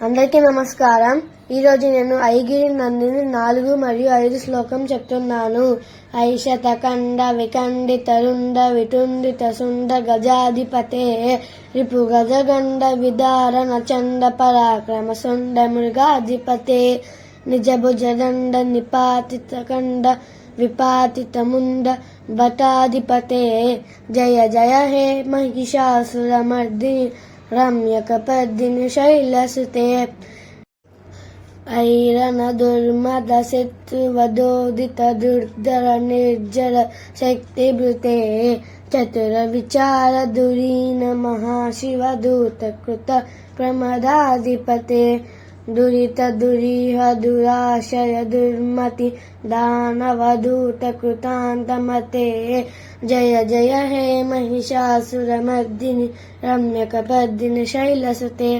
అందరికీ నమస్కారం. ఈరోజు నేను ఐగిరి నందిని నాలుగు మరియు ఐదు శ్లోకం చెప్తున్నాను. ఐషత కండ వికండి తరుండ విటుండి తసుండ గజాధిపతే రిపు గజగండ విదార నచండ పరాక్రమ సుండ మృగాధిపతే నిజ భుజదండ నిపాతిత కండ విపాతిత ముండ భటాధిపతే జయ జయ హే మహిషాసురమర్దిని रम्यकपद्दिनशैलसुते हैरनदुर्मदसिदोधितधर निर्जर शैत्यभृते चतुर्विचारधुरीनमहाशिवधूतकृत दुरित दुरीह दुराशय दुर्मति दानवधूतकृतान्तमते जय जय हे महिषासुरमर्दिनि रम्यकपर्दिनि शैलसुते।